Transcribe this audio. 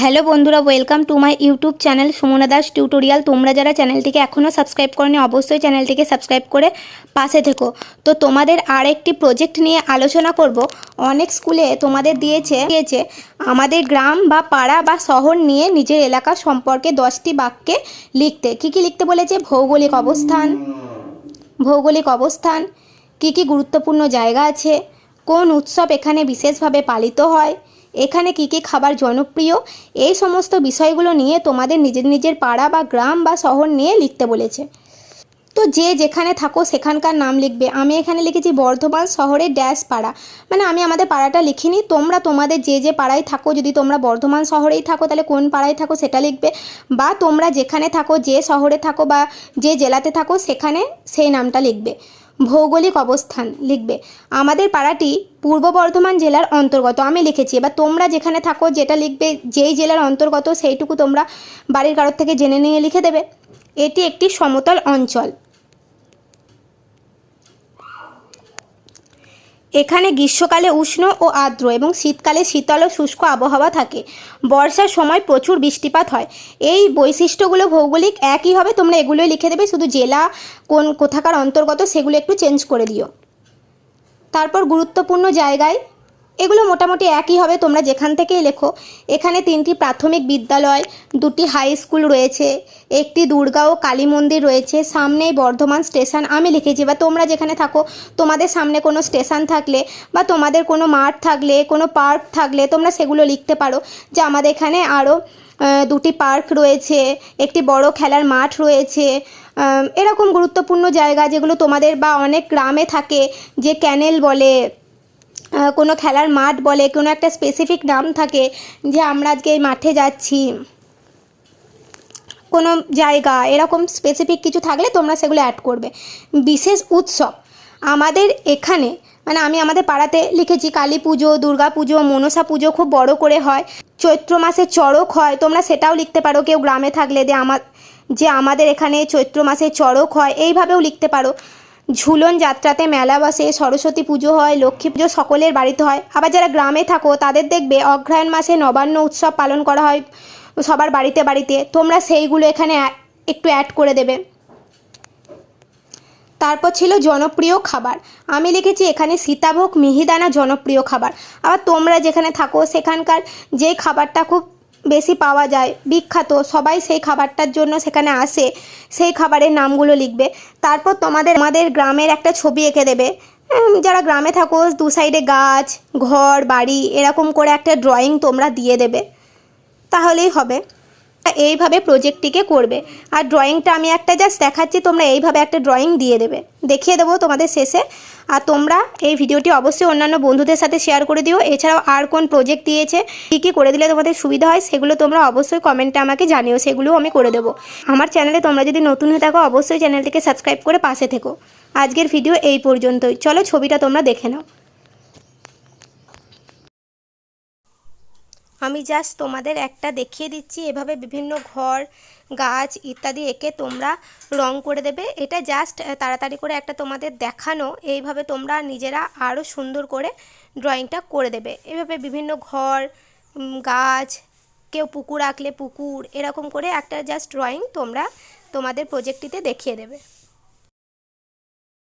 Hello বন্ধুরা welcome to my YouTube channel Sumana Das tutorial তোমরা যারা চ্যানেলটিকে এখনও সাবস্ক্রাইব করনি, অবশ্যই চ্যানেলটিকে সাবস্ক্রাইব করে পাশে থেকো। তো তোমাদের আর একটি প্রজেক্ট নিয়ে আলোচনা করব। অনেক স্কুলে তোমাদের দিয়েছে দিয়েছে, আমাদের গ্রাম বা পাড়া বা শহর নিয়ে নিজের এলাকা সম্পর্কে দশটি বাক্যে লিখতে। কী কী লিখতে বলেছে? ভৌগোলিক অবস্থান ভৌগোলিক অবস্থান, কী কী গুরুত্বপূর্ণ জায়গা আছে, কোন উৎসব এখানে বিশেষভাবে পালিত হয় এখানে কী কী খাবার জনপ্রিয়? এই সমস্ত বিষয়গুলো নিয়ে তোমাদের নিজের নিজের পাড়া বা গ্রাম বা শহর নিয়ে লিখতে বলেছে। তো যে যেখানে থাকো সেখানকার নাম লিখবে। আমি এখানে লিখেছি বর্ধমান শহরের ড্যাশ পাড়া। মানে আমি আমাদের পাড়াটা লিখিনি। তোমরা তোমাদের যে যে পাড়ায় থাকো, যদি তোমরা বর্ধমান শহরেই থাকো, তাহলে কোন পাড়ায় থাকো সেটা লিখবে। বা তোমরা যেখানে থাকো, যে শহরে থাকো বা যে জেলাতে থাকো, সেখানে সেই নামটা লিখবে। ভৌগোলিক অবস্থান লিখবে। আমাদের পাড়াটি পূর্ব বর্ধমান জেলার অন্তর্গত। আমি লিখেছি, এবার তোমরা যেখানে থাকো, যেটা লিখবে, যেই জেলার অন্তর্গত, সেইটুকু তোমরা বাড়ির কারোর থেকে জেনে নিয়ে লিখে দেবে। এটি একটি সমতল অঞ্চল। এখানে গ্রীষ্মকালে উষ্ণ ও আর্দ্র এবং শীতকালে শীতল ও শুষ্ক আবহাওয়া থাকে। বর্ষার সময় প্রচুর বৃষ্টিপাত হয়। এই বৈশিষ্ট্যগুলো ভৌগোলিক একই হবে, তোমরা এগুলোই লিখে দেবে। শুধু জেলা, কোন কোথাকার অন্তর্গত সেগুলো একটু চেঞ্জ করে দিও। তারপর গুরুত্বপূর্ণ জায়গায় এগুলো মোটামুটি একই হবে, তোমরা যেখান থেকেই লেখো। এখানে তিনটি প্রাথমিক বিদ্যালয়, দুটি হাই স্কুল রয়েছে, একটি দুর্গা ও কালী মন্দির রয়েছে, সামনেই বর্ধমান স্টেশন আমি লিখেছি, বা তোমরা যেখানে থাকো, তোমাদের সামনে কোনো স্টেশন থাকলে, বা তোমাদের কোনো মাঠ থাকলে, কোনো পার্ক থাকলে, তোমরা সেগুলো লিখতে পারো। যে আমাদের এখানে আরও দুটি পার্ক রয়েছে, একটি বড় খেলার মাঠ রয়েছে এরকম গুরুত্বপূর্ণ জায়গা যেগুলো তোমাদের বা অনেক গ্রামে থাকে, যে ক্যানেল বলে কোনো খেলার মাঠ বলে, কোনো একটা স্পেসিফিক নাম থাকে যে আমরা আজকে এই মাঠে যাচ্ছি। কোনো জায়গা, এরকম স্পেসিফিক কিছু থাকলে তোমরা সেগুলো অ্যাড করবে। বিশেষ উৎসব, আমাদের এখানে মানে আমি আমাদের পাড়াতে লিখেছি, কালী পুজো, দুর্গা পুজো, মনসা পুজো খুব বড় করে হয়। চৈত্র মাসে চড়ক হয়, তোমরা সেটাও লিখতে পারো কেউ গ্রামে থাকলে যে আমার যে আমাদের এখানে চৈত্র মাসে চড়ক হয়, এইভাবেও লিখতে পারো। ঝুলন যাত্রাতে মেলা বসে সরস্বতী পুজো হয়, লক্ষ্মী পুজো সকলের বাড়িতে হয়। আবার যারা গ্রামে থাকো, তাদের দেখবে অগ্রহায়ণ মাসে নবান্ন উৎসব পালন করা হয় সবার বাড়িতে বাড়িতে। তোমরা সেইগুলো এখানে একটু অ্যাড করে দেবে। তারপর ছিল জনপ্রিয় খাবার। আমি লিখেছি এখানে সীতাভোগ, মিহিদানা জনপ্রিয় খাবার। আবার তোমরা যেখানে থাকো, সেখানকার যেই খাবারটা খুব বেশি পাওয়া যায়। বিখ্যাত, সবাই সেই খাবারটার জন্য সেখানে আসে, সেই খাবারের নামগুলো লিখবে। তারপর তোমাদের আমাদের গ্রামের একটা ছবি এঁকে দেবে। যারা গ্রামে থাকো, দু সাইডে গাছ, ঘর, বাড়ি, এরকম করে একটা ড্রয়িং তোমরা দিয়ে দেবে। তাহলেই হবে। এইভাবে প্রজেক্টটিকে করবে। আর ড্রয়িংটা আমি একটা জাস্ট দেখাচ্ছি, তোমরা এইভাবে একটা ড্রয়িং দিয়ে দেবে। দেখিয়ে দেবো তোমাদের শেষে। আর তোমরা এই ভিডিওটি অবশ্যই অন্যান্য বন্ধুদের সাথে শেয়ার করে দিও। এছাড়াও আর কোন প্রজেক্ট দিয়েছে, কী কী করে দিলে তোমাদের সুবিধা হয়, সেগুলো তোমরা অবশ্যই কমেন্টে আমাকে জানিও, সেগুলোও আমি করে দেবো। আমার চ্যানেলে তোমরা যদি নতুন হয়ে থাকো, অবশ্যই চ্যানেলটিকে সাবস্ক্রাইব করে পাশে থেকো। আজকের ভিডিও এই পর্যন্তই। চলো ছবিটা তোমরা দেখে নাও। আমি জাস্ট তোমাদের একটা দেখিয়ে দিচ্ছি, এভাবে বিভিন্ন ঘর, গাছ ইত্যাদি এঁকে তোমরা রং করে দেবে। এটা জাস্ট তাড়াতাড়ি করে একটা তোমাদের দেখানো, এইভাবে তোমরা নিজেরা আরও সুন্দর করে ড্রয়িংটা করে দেবে। এভাবে বিভিন্ন ঘর গাছ, কেউ পুকুর আঁকলে পুকুর, এরকম করে একটা জাস্ট ড্রয়িং তোমরা তোমাদের প্রজেক্টটিতে দেখিয়ে দেবে।